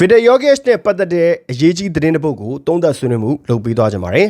Fidel Yogesh နဲ့ပတ်သက်တဲ့အရေးကြီးသတင်းတစ်ပုဒ်ကိုသုံးသပ်ဆွေးနွေးမှုလုပ်ပေးသွားကြပါမယ်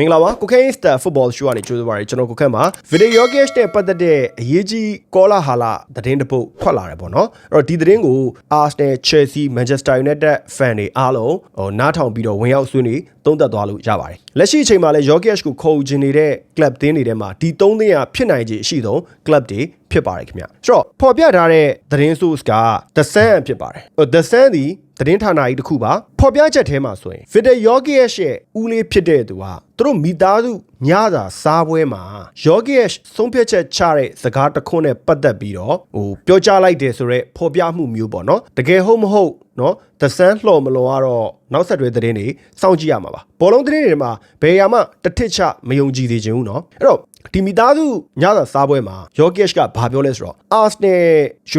မင်္ဂလာပါကိုခဲစတာဖုတ်ဘောရှိုးကနေကြိုးစားပါရကျွန်တော်ကိုခဲမှာဗီဒီယိုဂက်နဲ့ပတ်သက်တဲ့အရေးကြီးကောလာဟာလာသတင်းတစ်ပုဒ်ထွက်လာတယ်ပေါ့နော်အဲ့တော့ဒီသတင်းကို Arsenal Chelsea Manchester United fan တွေအားလုံးဟိုနားထောင်ပြီးတော့ဝင်ရောက်ဆွေးနွေးသုံးသပ်သွားလို့ရပါတယ်လက်ရှိအချိန်မှာလည်း Yogesh ကိုခေါ်ချင်နေတဲ့ club တင်းတွေထဲမှာဒီ၃သင်းကဖြစ်နိုင်ခြေအရှိဆုံး club တွေဖြစ်ပါတယ်ခင်ဗျဆိုတော့ပေါ်ပြထားတဲ့သတင်း source က The Sun ဖြစ်ပါတယ်ဟို The Sun ဒီ သတင်းဌာနကြီးတစ်ခုပါဖော်ပြချက်ထဲမှာဆိုရင် Fidel Yogesh ရဲ့ဦးလေးဖြစ်တဲ့သူကသူတို့မိသားစုညစာစားပွဲမှာ Yogesh ဆုံးဖြတ်ချက်ချတဲ့စကားတစ်ခွန်းနဲ့ပတ်သက်ပြီးတော့ဟိုပြောကြားလိုက်တယ်ဆိုတော့ဖော်ပြမှုမျိုးပေါ့နော်တကယ်ဟုတ်မဟုတ်နော် The Sun လှော်မလောကတော့နောက်ဆက်တွဲသတင်းတွေစောင့်ကြည့်ရမှာပါဘောလုံးသတင်းတွေမှာဘယ်ရာမှတစ်ထစ်ချမယုံကြည်သေးခြင်းဘူးနော်အဲ့တော့ ဒီမိသားစုညစာစားပွဲမှာ Yogesh ကဘာပြောလဲဆိုတော့ Arsenal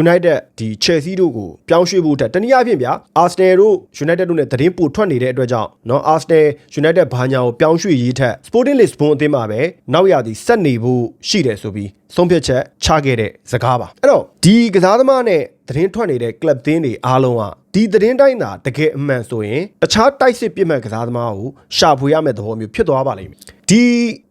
United ဒီ Chelsea တို့ကိုပြောင်းရွှေ့ဖို့တက်တနည်းအားဖြင့်ဗျာ Arsenal တို့ United တို့ ਨੇ သတင်းပို့ထွက်နေတဲ့အတွက်ကြောင့်เนาะ Arsenal United ဘာညာကိုပြောင်းရွှေ့ရေးထက် Sporting Lisbon အသင်းမှာပဲနောက်ရသည်ဆက်နေဖို့ရှိတယ်ဆိုပြီးဆုံးဖြတ်ချက်ချခဲ့တဲ့စကားပါအဲ့တော့ဒီကစားသမားနဲ့ သတင်းထွက်နေတဲ့ club သင်းတွေအားလုံးကဒီသတင်းတိုင်းသာတကယ်အမှန်ဆိုရင်တခြားတိုက်စစ်ပြစ်မှတ်ကစားသမားကိုရှာဖွေရမယ့်သဘောမျိုးဖြစ်သွားပါလိမ့်မယ်ဒီ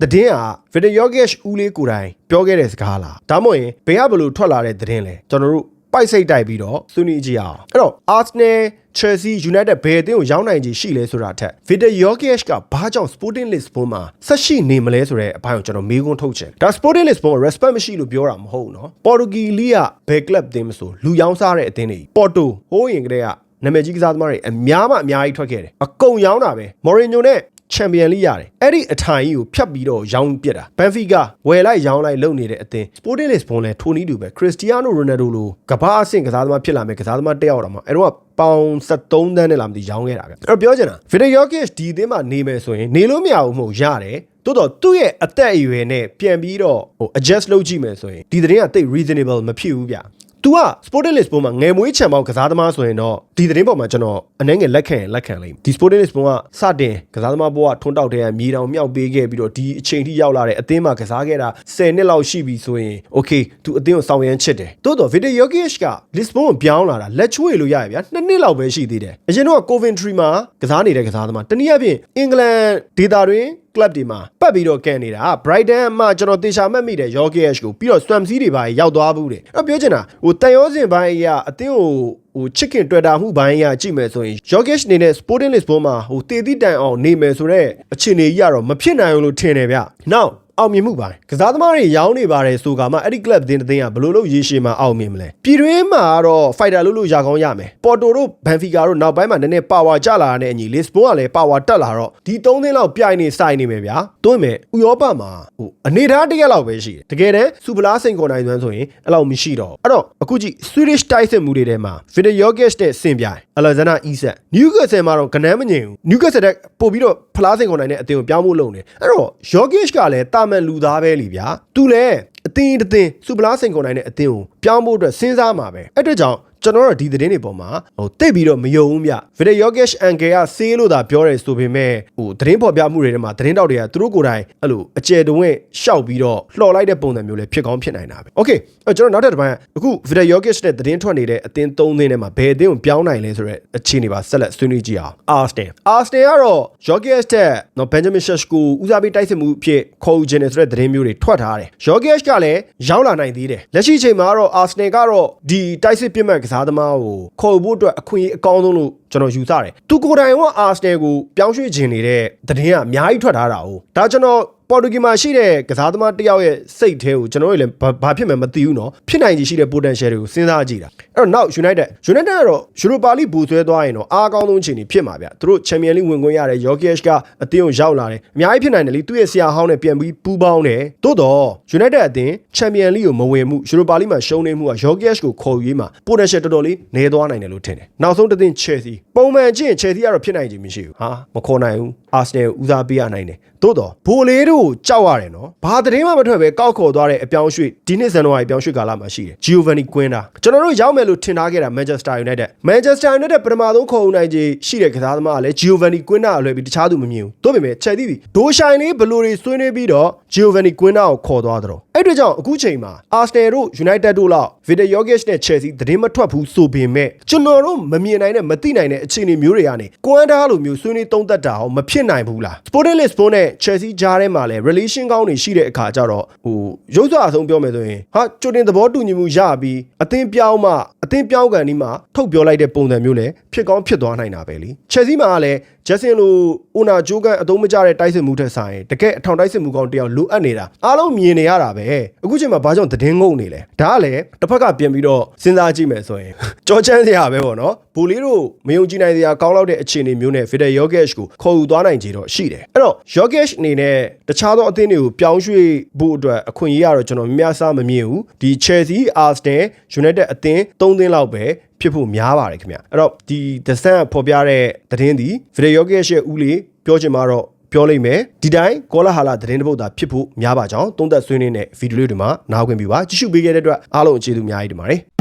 သတင်းဟာ Video Yogesh ဦးလေးကိုယ်တိုင်ပြောခဲ့တဲ့စကားလားဒါမှမဟုတ်ရင်ဘယ်ကဘလို့ထွက်လာတဲ့သတင်းလဲကျွန်တော်တို့ ပိုက်စိတ်တိုက်ပြီးတော့ဆွနေကြရအောင်အဲ့တော့ Arsenal Chelsea United ဘယ်အသင်းကိုရောင်းနိုင်ခြေရှိလဲဆိုတာထက် Victor Jokesh ကဘာကြောင့် Sporting Lisbon မှာဆက်ရှိနေမလဲဆိုတဲ့အပိုင်းကိုကျွန်တော်မေးခွန်းထုတ်ချင်ဒါ Sporting Lisbon ကို respect မရှိလို့ပြောတာမဟုတ်နော်ပေါ်တူဂီလိကဘယ် club အသင်းမဆိုလူရောင်းစားတဲ့အသင်းတွေပေါ်တိုဟိုးရင်ကလေးကနာမည်ကြီးကစားသမားတွေအများမအများကြီးထွက်ခဲ့တယ်အကုန်ရောင်းတာပဲမော်ရီညိုနဲ့ ချန်ပီယံလိရတယ်အဲ့ဒီအထိုင်ကြီးကိုဖြတ်ပြီးတော့ရောင်းပြစ်တာဘန်ဖီကာဝယ်လိုက်ရောင်းလိုက်လုပ်နေတဲ့အသင်း Sporting Lisbon လဲထိုနီးတူပဲခရစ္စတီယာနိုရိုနယ်ဒိုလိုကမ္ဘာအဆင့်ကစားသမားဖြစ်လာမယ်ကစားသမားတစ်ယောက်တော့မှအဲ့တော့ပေါင်73တန်းနဲ့လာမသိရောင်းခဲ့တာဗျအဲ့တော့ပြောချင်တာ Video Yokic ဒီအသင်းမှာနေမယ်ဆိုရင်နေလို့မရဘူးမဟုတ်ရတယ်တိုးတော့သူ့ရဲ့အသက်အရွယ်နဲ့ပြန်ပြီးတော့ဟို adjust လုပ်ကြည့်မယ်ဆိုရင်ဒီသတင်းကတိတ် reasonable မဖြစ်ဘူးဗျ။ तू က Sporting Lisbon မှာငယ်မွေးချံပေါင်းကစားသမားဆိုရင်တော့ဒီသတင်းပေါ်မှာကျွန်တော်အနေငယ်လက်ခံရင်လက်ခံလိမ့်မယ်ဒီ Sporting Lisbon ကစတင်ကစားသမားဘဝထွန်းတောက်တဲ့မြေတောင်မြောက်ပေးခဲ့ပြီးတော့ဒီအချိန်ထိရောက်လာတဲ့အသင်းမှာကစားခဲ့တာ10နှစ်လောက်ရှိပြီဆိုရင် okay तू အသင်းကိုစောင့်ရမ်းချစ်တယ်တိုးတော့ Vitor Yokic က Lisbon ကိုပြောင်းလာတာလက်ချွေလို့ရရဗျာနှစ်နှစ်လောက်ပဲရှိသေးတယ်အရင်တော့ Coventry မှာကစားနေတဲ့ကစားသမားတနည်းအားဖြင့်အင်္ဂလန်ဒေတာတွင် club တွေမှာပတ်ပြီးတော့ကန်နေတာ Brighton မှာကျွန်တော်တေချာမှတ်မိတယ် Yokesh ကိုပြီးတော့ Swansea တွေပါရောက်သွားဘူးတယ်အဲ့ပြောချင်တာဟိုတန်ရောစင်ပိုင်းအရာအသင်းကိုဟို chicken တွေ့တာမှုဘိုင်းအရာကြည့်မယ်ဆိုရင် Yokesh နေနဲ့ Sporting Lisbon မှာဟိုတေတိတန်အောင်နေမယ်ဆိုတော့အခြေအနေကြီးကတော့မဖြစ်နိုင်ဘူးလို့ထင်တယ်ဗျ now အောင်မြင်မှုပိုင်းကစားသမားတွေရောင်းနေပါတယ်ဆိုကမှအဲ့ဒီ club တင်းတင်းကဘလို့လို့ရေရှည်မှာအောင်မြင်မလဲပြည်တွင်းမှာကတော့ fighter လို့လို့ရကောင်းရမယ်ပေါ်တိုတို့ဘန်ဖီကာတို့နောက်ပိုင်းမှာနည်းနည်း power ကျလာတဲ့အညီ Lisbon ကလည်း power တက်လာတော့ဒီ၃သင်းလောက်ပြိုင်နေစိုက်နေမယ်ဗျာတွင်းမဲ့ဥရောပမှာဟိုအနေထားတစ်ရက်လောက်ပဲရှိတယ်တကယ်တမ်းစူပလာစိန်ခေါ်နိုင်သွမ်းဆိုရင်အဲ့လောက်မရှိတော့အဲ့တော့အခုကြည့် Swedish တိုက်စစ်မှုတွေထဲမှာ Vitor Yogesh နဲ့ဆင်ပြိုင် Alexander Isak Newcastle မှာတော့ကနန်းမငြိမ်ဘူး Newcastle တဲ့ပို့ပြီးတော့ဖလားစိန်ခေါ်နိုင်တဲ့အတင်းကိုပြောင်းဖို့လုပ်နေအဲ့တော့ Yogesh ကလည်းတာမန်လူသားပဲလीဗျာသူလည်းအတင်းတစ်တင်းစူပလာစိန်ခေါ်နိုင်တဲ့အတင်းကိုပြောင်းဖို့အတွက်စဉ်းစားမှာပဲအဲ့အတွက်ကြောင့် ကျွန်တော်တို့ဒီသတင်းတွေပေါ်မှာဟိုတိတ်ပြီးတော့မယုံဘူးဗျဗီဒီယိုဂက်ရှ်အန်ကယ်ကဆေးလို့သာပြောတယ်ဆိုပေမဲ့ဟိုသတင်းပေါ်ပြမှုတွေထဲမှာသတင်းတောက်တွေကသူတို့ကိုယ်တိုင်အဲ့လိုအကျယ်တဝင့်ရှောက်ပြီးတော့လှော်လိုက်တဲ့ပုံစံမျိုးလည်းဖြစ်ကောင်းဖြစ်နိုင်တာပဲโอเคအဲ့ကျွန်တော်နောက်ထပ်တစ်ပိုင်းအခုဗီဒီယိုဂက်ရှ်နဲ့သတင်းထွက်နေတဲ့အတင်း၃သင်းထဲမှာဘယ်အသင်းကိုပြောင်းနိုင်လဲဆိုတော့အခြေအနေပါဆက်လက်ဆွေးနွေးကြည့်အောင်အာစတန်အာစတန်ကတော့ယောဂက်ရှ်တဲ့နော်ဘန်ဂျမင်ရှက်ကိုဦးစားပေးတိုက်စစ်မှုအဖြစ်ခေါ်ယူခြင်းနဲ့ဆိုတဲ့သတင်းမျိုးတွေထွက်ထားတယ်ယောဂက်ရှ်ကလည်းရောက်လာနိုင်သေးတယ်လက်ရှိအချိန်မှာကတော့အာစတန်ကတော့ဒီတိုက်စစ်ပြစ်မှတ်က စားသမားကိုခေါ်ဖို့အတွက်အခွင့်အရေးအကောင်းဆုံးလို့ ကျွန်တော်ယူဆတယ်သူကိုယ်တိုင်ကအာစနယ်ကိုပြောင်းရွှေ့ခြင်းနေတဲ့သတင်းကအများကြီးထွက်ထားတာ哦ဒါကျွန်တော်ပေါ်တူဂီမှာရှိတဲ့ကစားသမားတစ်ယောက်ရဲ့စိတ်ထဲကိုကျွန်တော်တို့လည်းဘာဖြစ်မှမသိဘူးเนาะဖြစ်နိုင်ခြေရှိတဲ့ potential တွေကိုစဉ်းစားကြည့်တာအဲ့တော့နောက် United United ကတော့ Europa League ဘူဆွဲသွားရင်တော့အားအကောင်းဆုံးအခြေအနေဖြစ်မှာဗျသူတို့ Champions League ဝင်ခွင့်ရတယ် Jokic ကအသင်းကိုရောက်လာတယ်အများကြီးဖြစ်နိုင်တယ်လေသူ့ရဲ့ဆရာဟောင်းနဲ့ပြန်ပြီးပူးပေါင်းတယ်သို့တော့ United အသင်း Champions League ကိုမဝင်မှု Europa League မှာရှုံးနေမှုက Jokic ကိုခေါ်ယူရေးမှာ potential တော်တော်လေးနေသွားနိုင်တယ်လို့ထင်တယ်နောက်ဆုံးတစ်သင်း Chelsea ပုံမှန်ချင်း Chelsea ကတော့ဖြစ်နိုင်ခြေမရှိဘူးဟာမခေါ်နိုင်ဘူး Arsenal ဦးစားပေးရနိုင်တယ်သို့တော့ဘိုလေးတို့ကြောက်ရတယ်နော်ဘာသတင်းမှမထွက်ပဲကောက်ခေါ်သွားတဲ့အပြောင်းရွှေ့ဒီနှစ်ဇန်နဝါရီပြောင်းရွှေ့ကာလမှာရှိတယ် Giovanni Quinta ကျွန်တော်တို့ရောက်မယ်လို့ထင်ထားခဲ့တာ Manchester United Manchester United ပထမဆုံးခေါ်ဦးနိုင်ခြင်းရှိတဲ့ကစားသမားကလည်း Giovanni Quinta အလွယ်ပြီးတခြားသူမမြင်ဘူးတို့ပေမဲ့ချက်သီးပြီဒိုရှိုင်လေးဘလိုတွေဆွေးနွေးပြီးတော့ Giovanni Quinta ကိုခေါ်သွားတော့အဲ့အတွက်ကြောင့်အခုချိန်မှာ Arsenal တို့ United တို့လောက် Victor Yogich နဲ့ Chelsea သတင်းမထွက်ဘူးဆိုပေမဲ့ကျွန်တော်တို့မမြင်နိုင်တဲ့မသိနိုင်တဲ့အခြေအနေမျိုးတွေကနေကွမ်းတားလိုမျိုးဆွေးနွေးသုံးသပ်တာအောင်မဖြစ်နိုင်ဘူးလား Sporting Lisbon နဲ့ Chelsea ကြားထဲမှာလည်း relation ကောင်းတွေရှိတဲ့အခါကျတော့ဟိုရုပ်စွာအဆုံးပြောမယ်ဆိုရင်ဟာကြိုတင်သဘောတူညီမှုရပြီးအသင်းပြောင်းမှအသင်းပြောင်းကန်ဒီမှာထုတ်ပြောလိုက်တဲ့ပုံစံမျိုးလည်းဖြစ်ကောင်းဖြစ်သွားနိုင်တာပဲလी Chelsea မှာလည်း Justin လိုဦးနာဂျိုးကန်အသုံးမကျတဲ့တိုက်စစ်မှုထက်ဆိုင်တကယ်အထောင်တိုက်စစ်မှုကောင်းတယောက်လိုအပ်နေတာအားလုံးမြင်နေရတာပဲအခုချိန်မှာဘာကြောင့်သတင်းငုံနေလဲဒါကလည်းတစ်ဖက်ကပြင်ပြီးတော့စဉ်းစားကြည့်မယ်ဆိုရင်ကြောချမ်းစရာပဲပေါ့နော်ဘူလီတို့မယုံကြည်နိုင်စရာကောင်းလောက်တဲ့အခြေအနေမျိုးနဲ့ Fidel Yogesh ကိုခေါ်ယူသွားနိုင်ကြတော့ရှိတယ်အဲ့တော့ Yogesh အနေနဲ့တခြားသောအသင်းတွေကိုပြောင်းရွှေ့ဖို့အတွက်အခွင့်အရေးကတော့ကျွန်တော်များစားမမြင်ဘူးဒီ Chelsea Arsenal United အသင်း၃သင်းလောက်ပဲဖြစ်ဖို့များပါတယ်ခင်ဗျအဲ့တော့ဒီ The Sun ကဖော်ပြတဲ့သတင်းဒီ Fidel Yogesh ရဲ့ဦးလေးပြောချင်မှာတော့ပြောလိုက်မယ်ဒီတိုင်းကောလာဟာလာသတင်းတစ်ပုဒ်သာဖြစ်ဖို့များပါကြောင်းသုံးသက်ဆွေးနွေးတဲ့ဗီဒီယိုလေးတွေမှာနားခွင့်ပြုပါကြည့်ရှုပေးခဲ့တဲ့အတွက်အားလုံးအခြေအတူအများကြီးတင်ပါတယ်